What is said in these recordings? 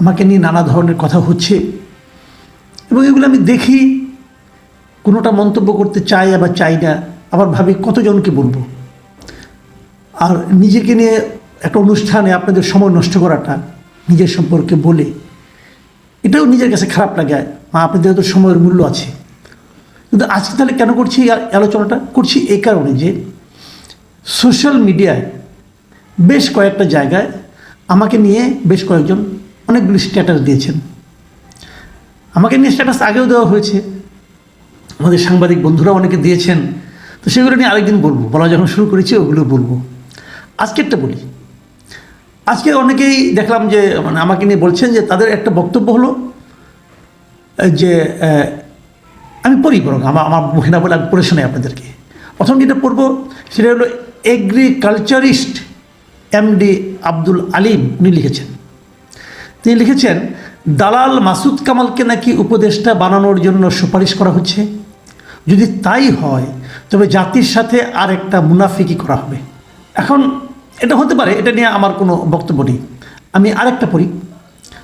আমাকে নিয়ে নানা ধরনের কথা হচ্ছে। এবং এগুলো আমি দেখি, কোনোটা মন্তব্য করতে চাই আবার চাই না, আবার ভাবি কতজনকে বলব। আর নিজেকে নিয়ে একটা অনুষ্ঠানে আপনাদের সময় নষ্ট করাটা নিজের সম্পর্কে বলে, এটাও নিজের কাছে খারাপ লাগে। মা, আপনাদের তো সময়ের মূল্য আছে। কিন্তু আজকে তাহলে কেন করছি আলোচনাটা? করছি এই কারণে যে সোশ্যাল মিডিয়ায় বেশ কয়েকটা জায়গায় আমাকে নিয়ে বেশ কয়েকজন অনেকগুলি স্ট্যাটাস দিয়েছেন। আমাকে নিয়ে স্ট্যাটাস আগেও দেওয়া হয়েছে। আমাদের সাংবাদিক বন্ধুরা অনেকে দিয়েছেন। তো সেগুলো নিয়ে আরেকদিন বলব। বলা যখন শুরু করেছি, ওগুলো বলব। আজকেরটা বলি। আজকে অনেকেই দেখলাম যে মানে আমাকে নিয়ে বলছেন যে, তাদের একটা বক্তব্য হলো যে আমি পড়ি বরং আমার আমার মুখে না বলে আমি পড়ে শোনাই আপনাদেরকে। প্রথম যেটা পড়ব, সেটা হলো এগ্রিকালচারিস্ট এমডি আব্দুল আলিম উনি লিখেছেন। তিনি লিখেছেন, দালাল মাসুদ কামালকে নাকি উপদেষ্টা বানানোর জন্য সুপারিশ করা হচ্ছে? যদি তাই হয়, তবে জাতির সাথে আর একটা মুনাফিকি করা হবে। এখন, এটা হতে পারে, এটা নিয়ে আমার কোনো বক্তব্য নেই। আমি আরেকটা পড়ি।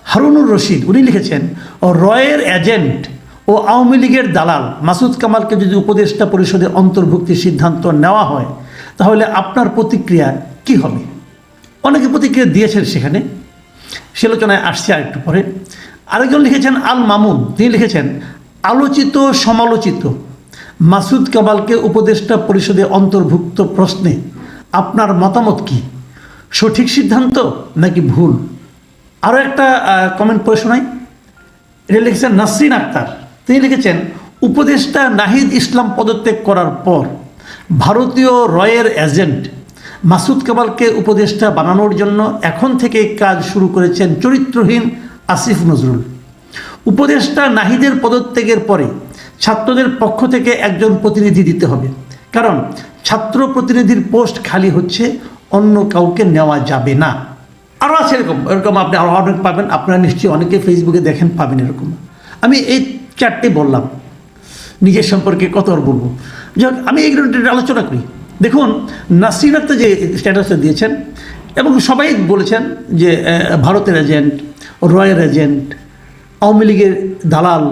হারুনুর রশিদ, উনি লিখেছেন, ও রয়ের এজেন্ট ও আওয়ামী লীগের দালাল, মাসুদ কামালকে যদি উপদেষ্টা পরিষদের অন্তর্ভুক্তির সিদ্ধান্ত নেওয়া হয়, তাহলে আপনার প্রতিক্রিয়া কি হবে? অনেকে প্রতিক্রিয়া দিয়েছেন সেখানে। সে আলোচনায় আসছে আরেকটু পরে। আরেকজন লিখেছেন আল মামুন। তিনি লিখেছেন, আলোচিত, সমালোচিত। মাসুদ কামালকে উপদেষ্টা পরিষদে অন্তর্ভুক্ত প্রশ্নে আপনার মতামত কি? সঠিক সিদ্ধান্ত নাকি ভুল? আরও একটা কমেন্ট পড়ে শোনাই। এটা লিখেছেন নাসরিন আক্তার। তিনি লিখেছেন, উপদেষ্টা নাহিদ ইসলাম পদত্যাগ করার পর ভারতীয় রয়ের এজেন্ট মাসুদ কামালকে উপদেষ্টা বানানোর জন্য এখন থেকে কাজ শুরু করেছেন চরিত্রহীন আসিফ নজরুল। উপদেষ্টা নাহিদের পদত্যাগের পরে ছাত্রদের পক্ষ থেকে একজন প্রতিনিধি দিতে হবে। কারণ ছাত্র প্রতিনিধির পোস্ট খালি হচ্ছে, অন্য কাউকে নেওয়া যাবে না। আরও আছে এরকম এরকম আপনি আরও অনেক পাবেন, আপনারা নিশ্চয়ই অনেকে ফেসবুকে দেখেন, পাবেন এরকম। আমি এই চারটে বললাম, নিজের সম্পর্কে কত আর বলব? যাই আমি এগুলো আলোচনা করি। দেখুন, নাসরিন আক্তার যে স্ট্যাটাসটা দিয়েছেন এবং সবাই বলেছেন যে ভারতের এজেন্ট রয়ের এজেন্ট আওয়ামী লীগের দালাল,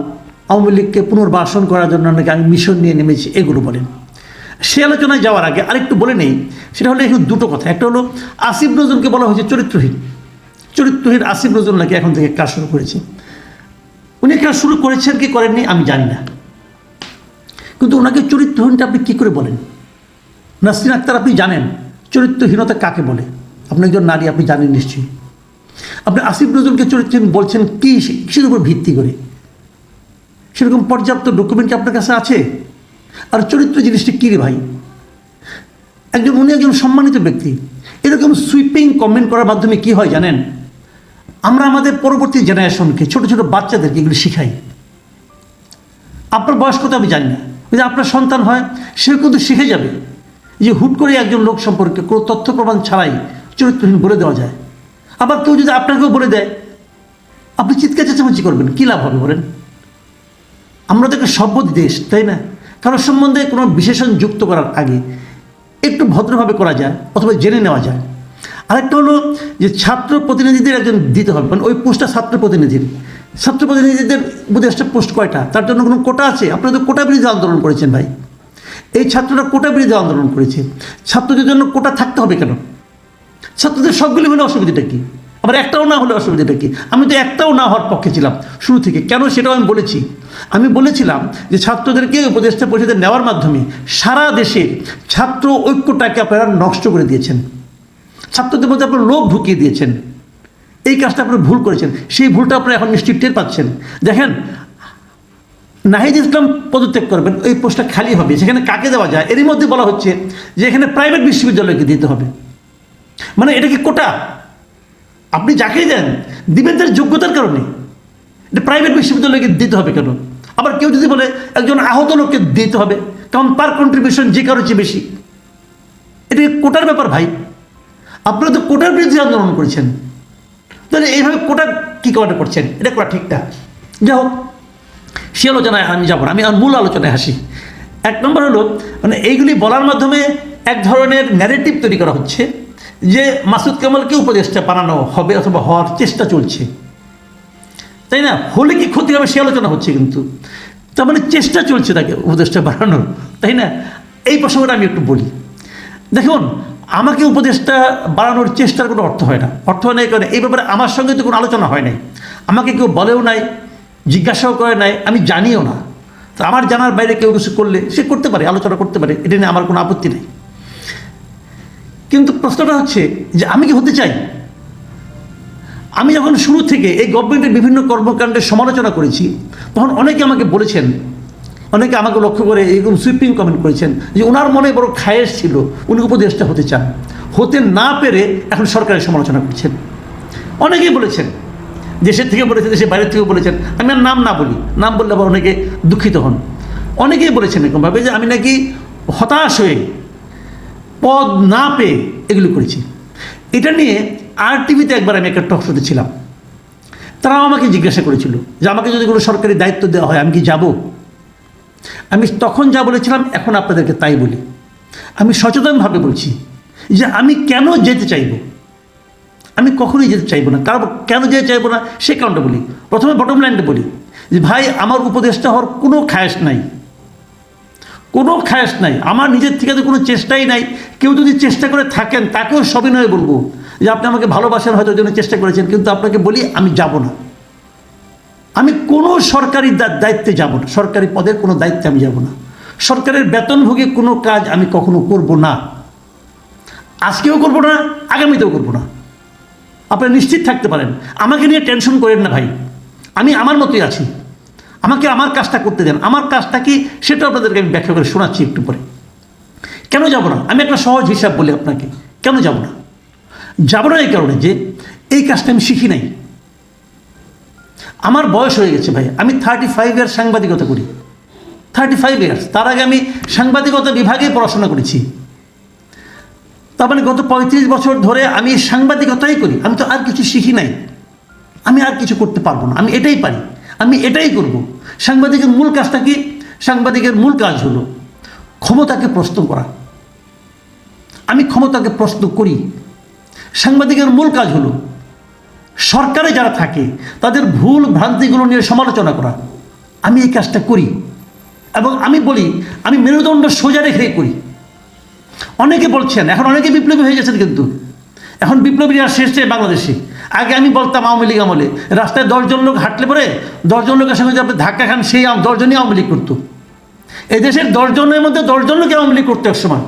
আওয়ামী লীগকে পুনর্বাসন করার জন্য নাকি আমি মিশন নিয়ে নেমেছি এগুলো বলেন। সে আলোচনায় যাওয়ার আগে আরেকটু বলে নেই, সেটা হলো এখানে দুটো কথা। একটা হলো, আসিফ নজরুলকে বলা হয়েছে চরিত্রহীন। চরিত্রহীন আসিফ নজরুল নাকি এখন থেকে কাজ শুরু করেছে। উনি কাজ শুরু করেছেন কি করেননি আমি জানি না। কিন্তু ওনাকে চরিত্রহীনটা আপনি কী করে বলেন? নাসরিন আক্তার আপনি জানেন, চরিত্রহীনতা কাকে বলে? আপনি একজন নারী, আপনি জানেন নিশ্চয়ই। আপনি আসিফ নজরুলকে চরিত্রহীন বলছেন কি কিসের উপর ভিত্তি করে? সেরকম পর্যাপ্ত ডকুমেন্ট আপনার কাছে আছে? আর চরিত্র জিনিসটি কী রে ভাই? একজন, উনি একজন সম্মানিত ব্যক্তি। এরকম সুইপিং কমেন্ট করার মাধ্যমে কি হয় জানেন? আমরা আমাদের পরবর্তী জেনারেশনকে ছোট ছোট বাচ্চাদেরকে এগুলো শিখাই। আপনার বয়স কত আমি জানি না। যদি আপনার সন্তান হয় সেও কিন্তু শিখে যাবে। যে হুট করে একজন লোক সম্পর্কে কোনো তথ্য প্রমাণ ছাড়াই চরিত্রহীন বলে দেওয়া যায়। আবার কেউ যদি আপনাকেও বলে দেয়, আপনি চিৎকার চেঁচামেচি করবেন, কী লাভ হবে বলেন? আমরা তো একটা সভ্য দেশ, তাই না? কারোর সম্বন্ধে কোনো বিশেষণ যুক্ত করার আগে একটু ভদ্রভাবে করা যায়, অথবা জেনে নেওয়া যায়। আরেকটা হলো যে ছাত্র প্রতিনিধিদের একজন দিতে হবে। মানে ওই পোস্টটা ছাত্র প্রতিনিধির। ছাত্র প্রতিনিধিদের উপদেষ্টা পোস্ট কয়টা? তার জন্য কোনো কোটা আছে? আপনারা তো কোটা বিরোধী আন্দোলন করেছেন ভাই। এই ছাত্ররা কোটা বিরোধী আন্দোলন করেছে। ছাত্রদের জন্য কোটা থাকতে হবে কেন? ছাত্রদের সবগুলি হলে অসুবিধাটা কি? আবার একটাও না হলে অসুবিধাটা কি? আমি তো একটাও না হওয়ার পক্ষে ছিলাম শুরু থেকে। কেন সেটাও আমি বলেছি। আমি বলেছিলাম যে ছাত্রদেরকে উপদেষ্টা পরিষদে নেওয়ার মাধ্যমে সারা দেশে ছাত্র ঐক্যটাকে আপনারা নষ্ট করে দিয়েছেন। ছাত্রদের মধ্যে আপনার লোভ ঢুকিয়ে দিয়েছেন। এই কাজটা আপনারা ভুল করেছেন। সেই ভুলটা আপনারা এখন নিশ্চিত টের পাচ্ছেন। দেখেন নাহিদ ইসলাম পদত্যাগ করবেন, ওই পোস্টটা খালি হবে, সেখানে কাকে দেওয়া যায়? এরই মধ্যে বলা হচ্ছে যে এখানে প্রাইভেট বিশ্ববিদ্যালয়কে দিতে হবে। মানে এটা কি কোটা? আপনি যাকে দেন, দিবেন তার যোগ্যতার কারণে। এটা প্রাইভেট বিশ্ববিদ্যালয়কে দিতে হবে কেন? আবার কেউ যদি বলে একজন আহত লোককে দিতে হবে, কারণ তার কন্ট্রিবিউশন যে কারও চেয়ে বেশি। এটা কোটার ব্যাপার ভাই? আপনারা তো কোটার বিরুদ্ধে আন্দোলন করেছেন। তাহলে এইভাবে কোটা কী কারণে করছেন? এটা করা ঠিক না। যাই হোক সে আলোচনায় আমি যাব না। আমি মূল আলোচনায় হাসি। এক নম্বর হলো মানে এইগুলি বলার মাধ্যমে এক ধরনের ন্যারেটিভ তৈরি করা হচ্ছে যে মাসুদ কামালকে উপদেষ্টা বানানো হবে অথবা হওয়ার চেষ্টা চলছে। তাই না? হলে কি ক্ষতি হবে সে আলোচনা হচ্ছে কিন্তু। তার মানে চেষ্টা চলছে তাকে উপদেষ্টা বাড়ানোর তাই না? এই প্রসঙ্গটা আমি একটু বলি। দেখুন, আমাকে উপদেষ্টা বাড়ানোর চেষ্টার কোনো অর্থ হয় না। অর্থ হয় না কারণে। এই ব্যাপারে আমার সঙ্গে তো কোনো আলোচনা হয় নাই। আমাকে কেউ বলেও নাই। জিজ্ঞাসাও করে নাই, আমি জানিও না। তো আমার জানার বাইরে কেউ কিছু করলে সে করতে পারে, আলোচনা করতে পারে, এটা নিয়ে আমার কোনো আপত্তি নেই। কিন্তু প্রশ্নটা হচ্ছে যে আমি কি হতে চাই? আমি যখন শুরু থেকে এই গভর্নমেন্টের বিভিন্ন কর্মকাণ্ডের সমালোচনা করেছি, তখন অনেকে আমাকে বলেছেন, অনেকে আমাকে লক্ষ্য করে এরকম সুইপিং কমেন্ট করেছেন যে ওনার মনে বড় খায়েশ ছিল, উনি উপদেষ্টা হতে চান। হতে না পেরে এখন সরকারের সমালোচনা করছেন। অনেকেই বলেছেন দেশের থেকে বলেছেন, দেশের বাইরের থেকেও বলেছেন। আমি আর নাম না বলি। নাম বললে আবার অনেকে দুঃখিত হন। অনেকেই বলেছেন এরকমভাবে যে আমি নাকি হতাশ হয়ে পদ না পেয়ে এগুলো করেছি। এটা নিয়ে আর টিভিতে একবার আমি একটা টক শোতে ছিলাম। তারাও আমাকে জিজ্ঞাসা করেছিল যে আমাকে যদি কোনো সরকারি দায়িত্ব দেওয়া হয়, আমি কি যাব? আমি তখন যা বলেছিলাম, এখন আপনাদেরকে তাই বলি। আমি সচেতনভাবে বলছি যে আমি কেন যেতে চাইব? আমি কখনোই যেতে চাইব না। কারণ কেন যেতে চাইব না, সে কারণটা বলি। প্রথমে বটম লাইনটা বলি যে, ভাই, আমার উপদেশটা হওয়ার কোনো খায়েশ নাই। কোনো খায়াস নাই। আমার নিজের থেকে তো কোনো চেষ্টাই নাই। কেউ যদি চেষ্টা করে থাকেন, তাকেও সবিনয়ে বলব যে, আপনি আমাকে ভালোবাসেন হয়তো জন্য চেষ্টা করেছেন, কিন্তু আপনাকে বলি, আমি যাব না। আমি কোনো সরকারি দায়িত্বে যাব না। সরকারি পদের কোনো দায়িত্বে আমি যাব না। সরকারের বেতনভোগী কোনো কাজ আমি কখনো করব না। আজকেও করব না, আগামীতেও করব না। আপনারা নিশ্চিত থাকতে পারেন। আমাকে নিয়ে টেনশন করেন না ভাই। আমি আমার মতোই আছি। আমাকে আমার কাজটা করতে দেন। আমার কাজটা কি সেটা আপনাদেরকে আমি ব্যাখ্যা করে শোনাচ্ছি একটু পরে। কেন যাব না? আমি একটা সহজ হিসাব বলি আপনাকে। কেন যাব না? যাব না এই কারণে যে এই কাজটা আমি শিখি নাই। আমার বয়স হয়ে গেছে ভাই। আমি থার্টি ফাইভ ইয়ার সাংবাদিকতা করি। থার্টি ফাইভ ইয়ার্স তার আগে আমি সাংবাদিকতা বিভাগে পড়াশোনা করেছি। তার মানে গত পঁয়ত্রিশ বছর ধরে আমি সাংবাদিকতাই করি। আমি তো আর কিছু শিখি নাই। আমি আর কিছু করতে পারব না। আমি এটাই পারি। আমি এটাই করব। সাংবাদিকের মূল কাজটা কি? সাংবাদিকের মূল কাজ হলো ক্ষমতাকে প্রশ্ন করা। আমি ক্ষমতাকে প্রশ্ন করি। সাংবাদিকের মূল কাজ হলো সরকারে যারা থাকে, তাদের ভুল ভ্রান্তিগুলো নিয়ে সমালোচনা করা। আমি এই কাজটা করি। এবং আমি বলি, আমি মেরুদণ্ড সোজা রেখে করি। অনেকে বলছেন, এখন অনেকে বিপ্লবী হয়ে গেছেন কিন্তু। এখন বিপ্লবী বিপ্লবীরা শেষে বাংলাদেশে। আগে আমি বলতাম আওয়ামী লীগ আমলে, রাস্তায় দশজন লোক হাঁটলে পরে দশজন লোকের সঙ্গে আপনি ধাক্কা খান, সেই দশজনই আওয়ামী লীগ করতো। এই দেশের দশজনের মধ্যে দশজন লোক আওয়ামী লীগ করতো একসময়।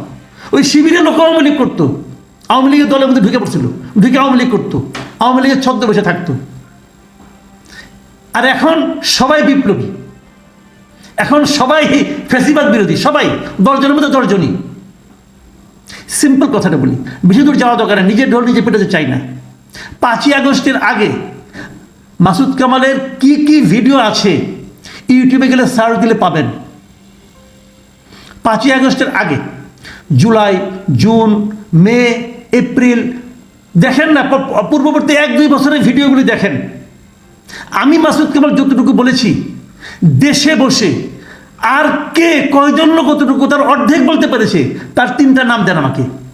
ওই শিবিরের লোক আওয়ামী লীগ করতো। আওয়ামী লীগের দলের মধ্যে ঢুকে পড়ছিল। ঢুকে আওয়ামী লীগ করতো। আওয়ামী লীগের বসে থাকতো। আর এখন সবাই বিপ্লবী। এখন সবাই ফেসিবাদ বিরোধী। সবাই। দশজনের মধ্যে দশজনই। সিম্পল কথাটা বলি। বেশি দূর যাওয়া দরকার নিজের ঢোল নিজে পেটাতে চাই না। পাঁচই আগস্টের আগে মাসুদ কামালের কি কি ভিডিও আছে, ইউটিউবে গেলে সার্চ দিলে পাবেন। পাঁচই আগস্টের আগে, জুলাই, জুন, মে, এপ্রিল, দেখেন না পূর্ববর্তী এক, দুই বছরের ভিডিওগুলি দেখেন। আমি মাসুদ কামাল যতটুকু বলেছি, দেশে বসে আর কে? কয়জন লোক কতটুকু তার অর্ধেক বলতে পেরেছে। তার তিনটা নাম দেন আমাকে।